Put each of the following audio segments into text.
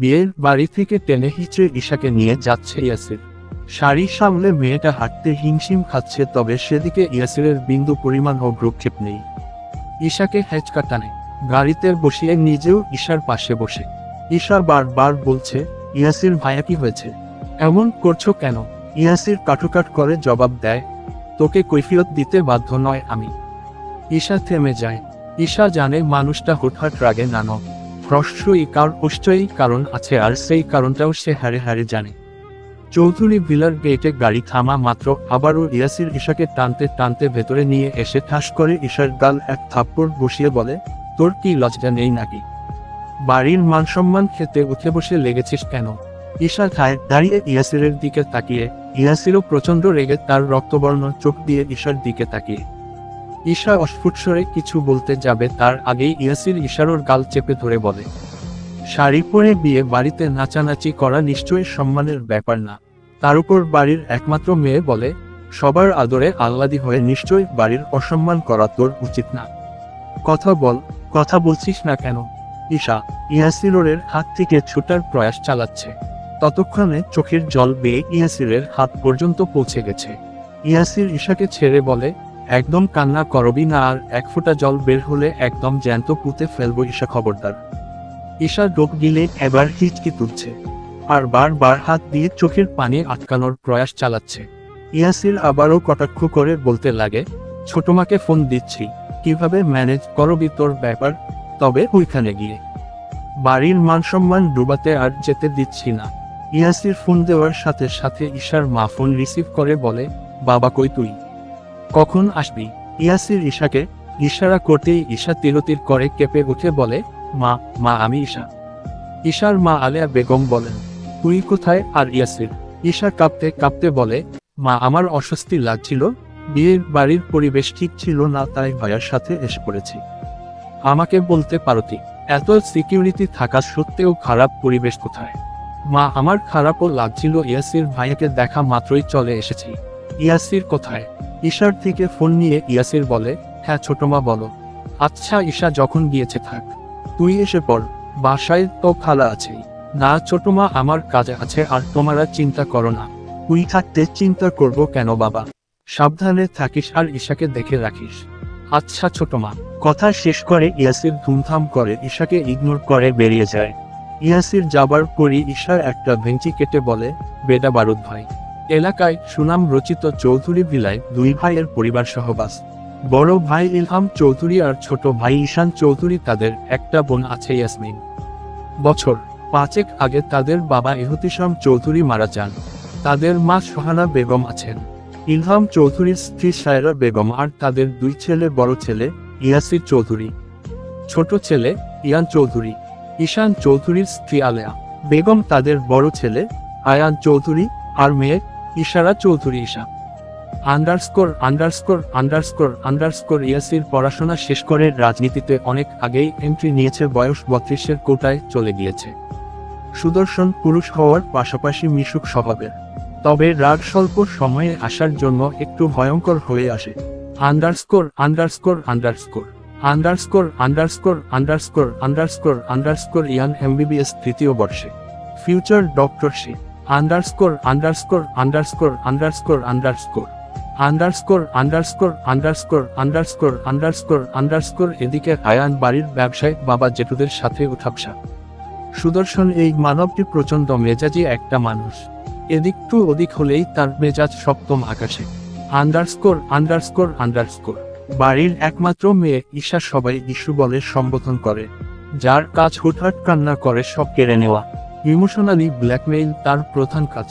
বিয়ের বাড়ি থেকে টেনে হিচড়ে ঈশাকে নিয়ে যাচ্ছে ইয়াসির। শাড়ি সামলে মেয়েটা হাঁটতে হিমশিম খাচ্ছে, তবে সেদিকে ইয়াসিরের বিন্দু পরিমাণ ও ভ্রুক্ষেপ নেই। ঈশাকে হেঁচকা টানে, গাড়িতে বসিয়ে নিজেও ঈশার পাশে বসে। ঈশা বারবার বলছে, ইয়াসির ভাইয়া কি হয়েছে? এমন করছ কেন? ইয়াসির কাটুকাট করে জবাব দেয়, তোকে কৈফিয়ত দিতে বাধ্য নয় আমি। ঈশা থেমে যায়। ঈশা জানে মানুষটা হুটহাট রাগে নানক। প্রশ্রয়ী কার অবশ্যই কারণ আছে আর সেই কারণটাও সে হারে হারে জানে। চৌধুরী ভিলার গেটে গাড়ি থামা মাত্র আবারও ইয়াসির ঈশাকে টানতে টানতে ভেতরে নিয়ে এসে ঠাস করে ঈশার গাল এক থাপ্পড় বসিয়ে বলে, তোর কি লজ্জা নেই নাকি? বাড়ির মানসম্মান খেতে উঠে বসে লেগেছিস কেন? ঈশা খায় দাঁড়িয়ে ইয়াসিরের দিকে তাকিয়ে, ইয়াসিরও প্রচণ্ড রেগে তার রক্তবর্ণ চোখ দিয়ে ঈশার দিকে তাকিয়ে। ঈশা অস্ফুট স্বরে কিছু বলতে যাবে তার আগেই ইয়াসির ঈশারোর গাল চেপে ধরে বলে, শাড়ি পরে বিয়ে বাড়িতে নাচানাচি করা নিশ্চয়ই সম্মানের ব্যাপার না। তার উপর বাড়ির একমাত্র মেয়ে বলে, সবার আদরে আহ্লাদি হয়ে নিশ্চয়ই বাড়ির অসম্মান করা তোর উচিত না। কথা বল, কথা বলছিস না কেন? ঈশা ইয়াসিরের হাত থেকে ছুটার প্রয়াস চালাচ্ছে। ততক্ষণে চোখের জল বেয়ে ইয়াসিরের হাত পর্যন্ত পৌঁছে গেছে। ইয়াসির ঈশাকে ছেড়ে বলে একদম কান্না করবি না আর এক ফোঁটা জল বের হলে একদম জ্যান্ত পুঁতে ফেলব ঈশা খবরদার। ঈশা ডোব গিলে এবার হিচকি তুলছে। আর বারবার হাত দিয়ে চোখের পানি আটকানোর প্রয়াস চালাচ্ছে। ইয়াসির আবারও কটাক্ষ করে বলতে লাগে, ছোট মাকে ফোন দিচ্ছি, কীভাবে ম্যানেজ করবি তোর ব্যাপার? তবে ওইখানে গিয়ে। বাড়ির মানসম্মান ডুবাতে আর যেতে দিচ্ছি না। ইয়াসির ফোন দেওয়ার সাথে সাথে ঈশার মা ফোন রিসিভ করে বলে, বাবা কই তুই? কখন আসবি? ইয়াসির ঈশাকে ইশারা করতেই ঈশা তিরতির করে কেঁপে উঠে বলে, মা মা, আমি ঈশা। ঈশার মা আলেয়া বেগম বলেন, তুই কোথায় আর ইয়াসির? ঈশা কাঁপতে কাঁপতে বলে, মা, আমার অস্বস্তি লাগছিল। বিয়ের বাড়ির পরিবেশ ঠিক ছিল না, তাই ভাইয়ার সাথে এসে পড়েছি। আমাকে বলতে পারতি, এত সিকিউরিটি থাকা সত্ত্বেও খারাপ পরিবেশ কোথায়? মা, আমার খারাপও লাগছিল, ইয়াসির ভাইয়াকে দেখা মাত্রই চলে এসেছি। ইয়াসির কোথায়? ঈশার থেকে ফোন নিয়ে ইয়াসির বলে হ্যাঁ ছোট মা, বলো। আচ্ছা ঈশা, যখন গিয়েছে, থাক। তুই এসে পড়। বাসায় তো খালা আছেই। না, ছোট মা, আমার কাজে আছে, আর তোমারা চিন্তা করো না। তুই থাকতে চিন্তা করব কেন, বাবা? সাবধানে থাকিস আর ঈশাকে দেখে রাখিস। আচ্ছা ছোট মা। কথা শেষ করে ইয়াসির ধুমধাম করে ঈশাকে ইগনোর করে বেরিয়ে যায়। ইয়াসির যাবার পরই ঈশার একটা ভেঞ্চি কেটে বলে, বেটা বারুদ ভাই এলাকায় সুনাম রচিত চৌধুরী ভিলায় দুই ভাইয়ের পরিবার সহবাস। বড় ভাই ইলহাম চৌধুরী আর ছোট ভাই ঈশান চৌধুরী তাদের একটা বোন আছে ইয়াসমিন। বছর পাঁচেক আগে তাদের বাবা ইহতিসাম চৌধুরী মারা যান। তাদের মা সোহানা বেগম আছেন। ইলহাম চৌধুরীর স্ত্রী সায়রা বেগম আর তাদের দুই ছেলে বড় ছেলে ইয়াসির চৌধুরী। ছোট ছেলে ইয়ান চৌধুরী। ঈশান চৌধুরীর স্ত্রী আলেয়া। বেগম তাদের বড় ছেলে আয়ান চৌধুরী আর মেয়ে Ishara Chowdhury Isha. Underscore underscore underscore underscore Yasir পড়াশোনা শেষ করে রাজনীতিতে অনেক আগেই এন্ট্রি নিয়েছে, বয়স বত্রিশের কোটায় চলে গিয়েছে। সুদর্শন পুরুষ হওয়ার পাশাপাশি মিশুক স্বভাবের। তবে রাগ স্বল্প সময়ে আসার জন্য একটু ভয়ঙ্কর হয়ে আসে। Underscore underscore underscore underscore underscore underscore underscore underscore Iyan MBBS তৃতীয় বর্ষে। ফিউচার ডক্টর সে underscore underscore underscore underscore underscore underscore underscore underscore underscore underscore underscore এদিকে আয়ান বাড়ির ব্যবসায় বাবা জেঠুদের সাথে উঠাবসা সুদর্শন এই মানবটি প্রচণ্ড মেজাজি একটা মানুষ। এদিকটু ওদিক হলেই তার মেজাজ সপ্তম আকাশে। আন্ডারস্কোর আন্ডারস্কোর আন্ডারস্কোর বাড়ির একমাত্র মেয়ে ঈশা সবাই ইস্যু বলে সম্বোধন করে। যার কাজ হুটহাট কান্না করে সব কেড়ে নেওয়া। ইমোশনালি ব্ল্যাকমেইল তার প্রধান কাজ।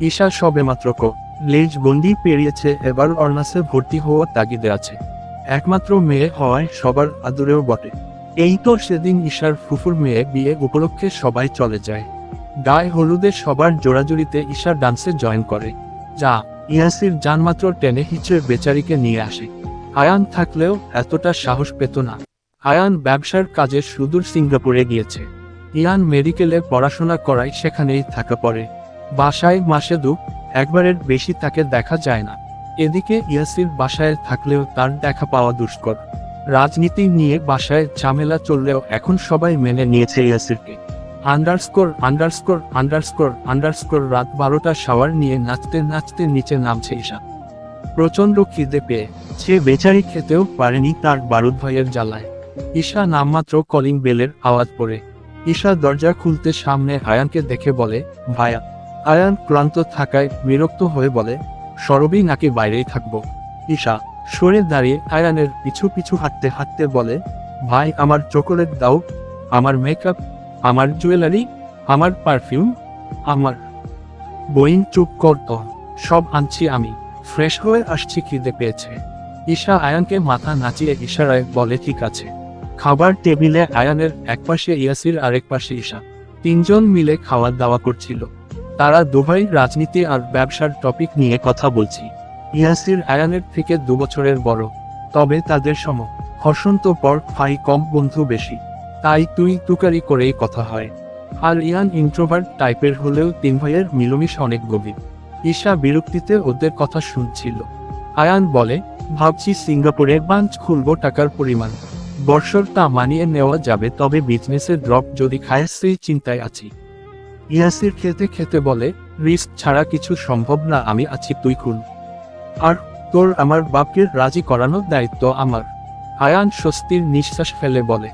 ঈশা সবেমাত্র কো, লেজ বন্দি পেরিয়েছে, এবার অর্নাসে ভর্তি হওয়া তাগিদে আছে। একমাত্র মেয়ে হওয়ায় সবার আদরেও বটে। এই তো সেদিন ঈশার ফুফুর মেয়ে বিয়ে উপলক্ষে সবাই চলে যায়। গায়ে হলুদে সবার জোড়াজুড়িতে ঈশা ডান্সে জয়েন করে। যা, ইয়াসির যানমাত্র টেনে হিচড়ে বেচারিকে নিয়ে আসে। আয়ান থাকলেও এতটা সাহস পেত না। আয়ান ব্যবসার কাজে সুদূর সিঙ্গাপুরে গিয়েছে। ইয়ান মেডিকেলে পড়াশোনা করায় সেখানেই থাকা পড়ে। বাসায় মাসে দু, একবারের বেশি তাকে দেখা যায় না। এদিকে ইয়াসির বাসায় থাকলেও তার দেখা পাওয়া দুষ্কর। রাজনীতি নিয়ে বাসায় ঝামেলা চললেও এখন সবাই মেনে নিয়েছে ইয়াসিরকে। আন্ডারস্কোর আন্ডারস্কোর আন্ডারস্কোর আন্ডারস্কোর রাত বারোটা শাওয়ার নিয়ে নাচতে নাচতে নিচে নামছে ঈশা। প্রচণ্ড খিদে পেয়ে সে বেচারি খেতেও পারেনি তার বারুদ ভাইয়ের জ্বালায়। ঈশা নামমাত্র কলিং বেলের আওয়াজ পড়ে। ঈশা দরজা খুলতে সামনে আয়ানকে দেখে বলে, ভায়া। আয়ান ক্লান্ত থাকায় বিরক্ত হয়ে বলে, সরবি নাকি বাইরেই থাকব? ঈশা সরে দাঁড়িয়ে আয়ানের পিছু পিছু হাঁটতে হাঁটতে বলে, ভাই, আমার চকোলেট দাও, আমার মেকআপ, আমার জুয়েলারি, আমার পারফিউম, আমার বইন চুপ করত সব আনছি আমি, ফ্রেশ হয়ে আসছি খিদে পেয়েছে। ঈশা আয়ানকে মাথা নাচিয়ে ইশারায় বলে, ঠিক আছে। খাবার টেবিলে আয়ানের একপাশে ইয়াসির আরেক পাশে ঈশা। তিনজন মিলে খাওয়া দাওয়া করছিল। তারা দুবাই রাজনীতি আর ব্যবসার টপিক নিয়ে কথা বলছি। ইয়াসির আয়ানের থেকে দু বছরের বড়। তবে তাদের সম হসন্ত পর ভাই কম বন্ধু বেশি। তাই তুই তুকারি করেই কথা হয়। আর ইয়ান ইন্ট্রোভার্ট টাইপের হলেও তিন ভাইয়ের মিলমিশ অনেক গভীর। ঈশা বিরক্তিতে ওদের কথা শুনছিল। আয়ান বলে, ভাবছি সিঙ্গাপুরে বাঞ্চ খুলবো টাকার পরিমাণ। বর্ষরটা মানিয়ে নেওয়া যাবে, তবে বিজনেসের ড্রপ যদি খায়, সেই চিন্তায় আছি। ইয়াসির খেতে খেতে বলে রিস্ক ছাড়া কিছু সম্ভব না, আমি আছি, তুই খুন। আর তোর আমার বাপকে রাজি করানোর দায়িত্ব আমার। আয়ান স্বস্তির নিঃশ্বাস ফেলে বলে,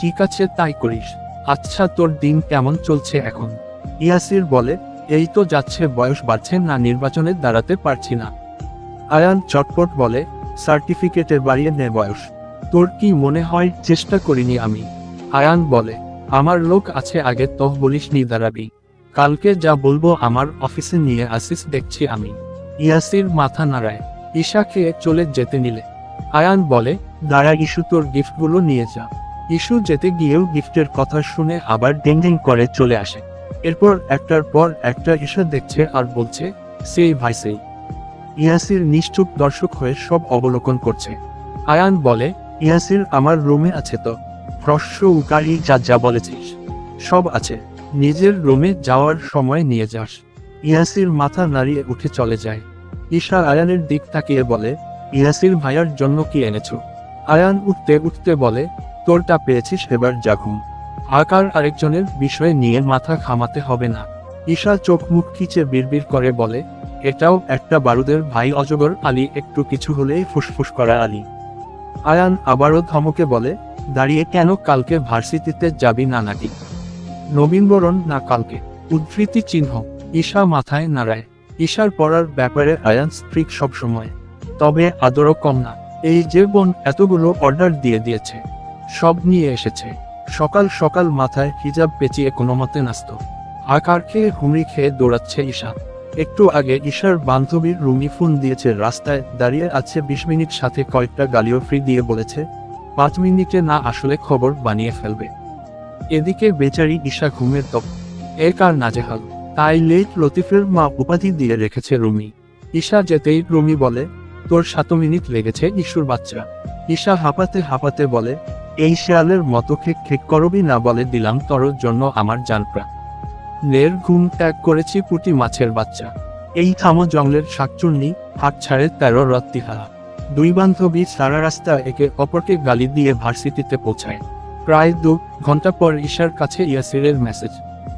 ঠিক আছে, তাই করিস। আচ্ছা তোর দিন কেমন চলছে এখন? ইয়াসির বলে, এই তো যাচ্ছে, বয়স বাড়ছে না, নির্বাচনে দাঁড়াতে পারছি না। আয়ান চটপট বলে, সার্টিফিকেটের বাড়িয়ে নে, বয়স। তোর কি মনে হয়? চেষ্টা করিনি আমি। আয়ান বলে, আমার লোক আছে আগে, তহ বলিস নি দাঁড়াবি। কালকে যা বলব আমার অফিসে নিয়ে আসিস, দেখছি আমি। ইয়াসির মাথা নাড়ায়, ঈশা খেয়ে চলে যেতে নিলে। আয়ান বলে, দাঁড়া ইস্যু তোর গিফটগুলো নিয়ে যা। ইস্যু যেতে গিয়েও গিফটের কথা শুনে আবার ডেং করে চলে আসে। এরপর একটার পর একটা ঈশা দেখছে আর বলছে, সেই ভাই, সেই। ইয়াসির নিশ্চুপ দর্শক হয়ে সব অবলোকন করছে। আয়ান বলে ইয়াসির, আমার রুমে আছে তো। হ্রস্ব উকারি, যা যা বলেছিস। সব আছে। নিজের রুমে যাওয়ার সময় নিয়ে যাস। ইয়াসির মাথা নাড়িয়ে উঠে চলে যায়। ঈশা আয়ানের দিক তাকিয়ে বলে, ইয়াসির ভাইয়ার জন্য কি এনেছো? আয়ান উঠতে উঠতে বলে, তোরটা পেয়েছিস, এবার জাঘুম আকার আরেকজনের বিষয়ে নিয়ে মাথা খামাতে হবে না। ঈশা চোখ মুখ খিচে বিড়বিড় করে বলে, এটাও একটা বারুদের ভাই অজগর আলী, একটু কিছু হলেই ফুসফুস করা আলী। আয়ান আবারও ধমকে বলে, দাঁড়িয়ে কেন কালকে ভার্সিটিতে যাবি না নাকি নবীনবরণ না কালকে? উদ্ধৃতি চিহ্ন, ঈশা মাথায় নাড়ায়। ঈশার পড়ার ব্যাপারে আয়ান স্ট্রিক সবসময় তবে আদরও কম না। এই যে বোন এতগুলো অর্ডার দিয়ে দিয়েছে। সব নিয়ে এসেছে। সকাল সকাল মাথায় হিজাব পেঁচিয়ে কোনো মতে নাস্ত আকার খেয়ে হুমড়ি খেয়ে দৌড়াচ্ছে ঈশা। একটু আগে ঈশার বান্ধবীর রুমি ফোন দিয়েছে, রাস্তায় দাঁড়িয়ে আছে, বিশ মিনিট সাথে কয়েকটা গালিও ফ্রি দিয়ে বলেছে। পাঁচ মিনিটে না আসলে খবর বানিয়ে ফেলবে। এদিকে বেচারি ঈশা ঘুমের তপ এ কার নাজেহাল। তাই লেট লতিফের মা উপাধি দিয়ে রেখেছে রুমি। ঈশা যেতেই রুমি বলে, তোর সাত মিনিট লেগেছে ইস্যুর বাচ্চা। ঈশা হাঁপাতে হাঁপাতে বলে, এই শেয়ালের মতো খেক খেক করবি না বলে দিলাম, তোর জন্য আমার জানপ্রা নের ঘুম ত্যাগ করেছি পুটি মাছের বাচ্চা। এই থামো জঙ্গলের শাকচুন্নি হাত ছাড়ে তেরো রত্তিহারা। দুই বান্ধবী সারা রাস্তা একে অপরকে গালি দিয়ে ভার্সিটিতে পৌঁছায়। প্রায় দু ঘণ্টা পর ঈশার কাছে ইয়াসিরের মেসেজ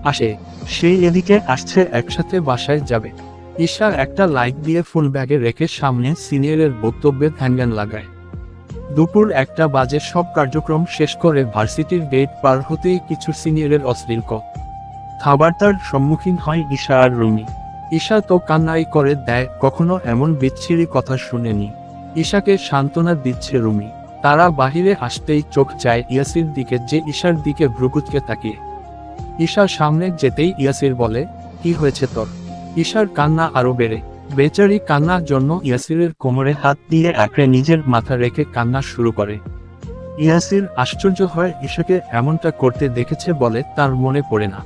আসে, সে এদিকে আসছে, একসাথে বাসায় যাবে। ঈশা একটা লাইক দিয়ে ফুল ব্যাগে রেখে সামনে সিনিয়রের বক্তব্যে ধ্যান লাগায়। দুপুর একটা বাজে সব কার্যক্রম শেষ করে ভার্সিটির গেট পার হতেই কিছু সিনিয়রের অশ্লীল ক খাবারটার সম্মুখীন হয় ঈশা আর রুমি। ঈশা তো কান্নাই করে দেয়, কখনো এমন বিচ্ছিরি কথা শুনেনি। ঈশাকে সান্ত্বনা দিচ্ছে রুমি। তারা বাহিরে আসতেই চোখ যায় ইয়াসির দিকে, যে ঈশার দিকে ভ্রুকুচকে তাকিয়ে। ঈশার সামনে যেতেই ইয়াসির বলে, কি হয়েছে তোর? ঈশার কান্না আরও বেড়ে। বেচারি কান্নার জন্য ইয়াসিরের কোমরে হাত দিয়ে আঁকড়ে নিজের মাথা রেখে কান্না শুরু করে। ইয়াসির আশ্চর্য হয়, ঈশাকে এমনটা করতে দেখেছে বলে তার মনে পড়ে না।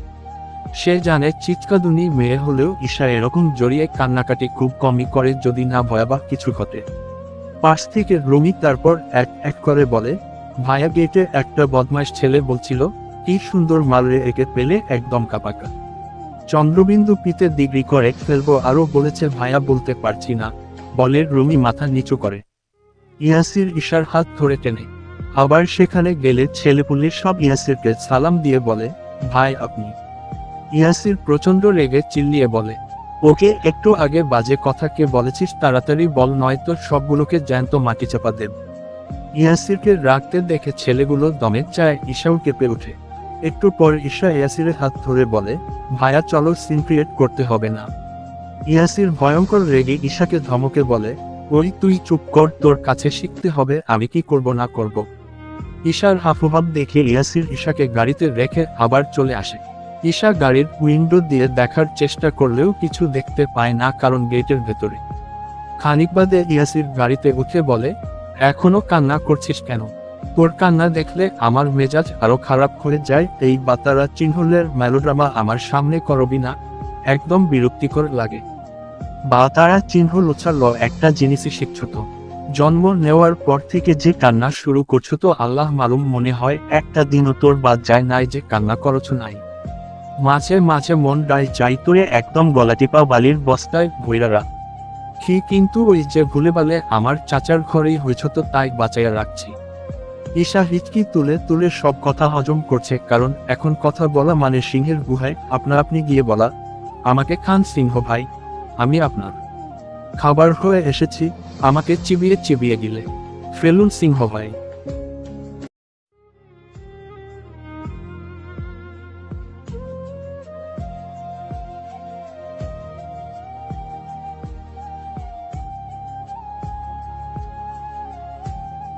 সে জানে চিৎকাদুনি মেয়ে হলেও ঈশা এরকম জড়িয়ে কান্নাকাটি খুব কমই করে যদি না ভয়াবহ কিছু ঘটে। পাশ থেকে রমি তারপর এক এক করে বলে ভায়া গেটে একটা বদমাইশ ছেলে বলছিল, কি সুন্দর মালরে একে পেলে একদম কাপাকা। চন্দ্রবিন্দু পিতে ডিগ্রি করে ফেলব আরও বলেছে ভায়া বলতে পারছি না। বলে রুমি মাথা নিচু করে। ইয়াসির ঈশার হাত ধরে টেনে। আবার সেখানে গেলে ছেলেপুলে সব ইয়াসিরকে সালাম দিয়ে বলে, ভাই আপনি ইয়াসির প্রচণ্ড রেগে চিল্লিয়ে বলে, ওকে একটু আগে বাজে কথা কে বলেছিস তাড়াতাড়ি বল, নয়তো সবগুলোকে জ্যান্ত মাটি চাপা দেব ইয়াসিরকে রাখতে দেখে ছেলেগুলো দমে চায় ঈশাও কেঁপে ওঠে। একটু পর ঈশা ইয়াসিরের হাত ধরে বলে ভাইয়া চলো সিন ক্রিয়েট করতে হবে না ইয়াসির ভয়ঙ্কর রেগে ঈশাকে ধমকে বলে, ওই তুই চুপ কর, তোর কাছে শিখতে হবে আমি কি করব না করব ঈশার হাফুভাব দেখে ইয়াসির ঈশাকে গাড়িতে রেখে আবার চলে আসে। ঈশা গাড়ির উইন্ডো দিয়ে দেখার চেষ্টা করলেও কিছু দেখতে পায় না কারণ গেটের ভেতরে। খানিক বাদে ইয়াসির গাড়িতে উঠে বলে, এখনও কান্না করছিস কেন? তোর কান্না দেখলে আমার মেজাজ আরও খারাপ হয়ে যায়, এই বাতারা চিহ্নের মেলোড্রামা আমার সামনে করবি না? একদম বিরক্তিকর লাগে। বা তারা চিহ্ন লোছাল একটা জিনিসই শিখছ তো। জন্ম নেওয়ার পর থেকে যে কান্না শুরু করছ তো আল্লাহ মালুম মনে হয় একটা দিনও তোর বাদ যায় নাই যে কান্না করছ নাই। মাঝে মাঝে মন ডাই চাই তোরে একদম গলা টিপা বালির বস্তায় ভৈরারা কি কিন্তু ওই যে ভুলে বালে আমার চাচার ঘরেই হয়েছ তো তাই বাঁচাইয়া রাখছি। ঈশা হিচকি তুলে তুলে সব কথা হজম করছে, কারণ এখন কথা বলা মানে সিংহের গুহায় আপনা আপনি গিয়ে বলা, আমাকে খান সিংহ ভাই, আমি আপনার। খাবার হয়ে এসেছি, আমাকে চিবিয়ে চিবিয়ে গিলে। ফেলুন সিংহ ভাই।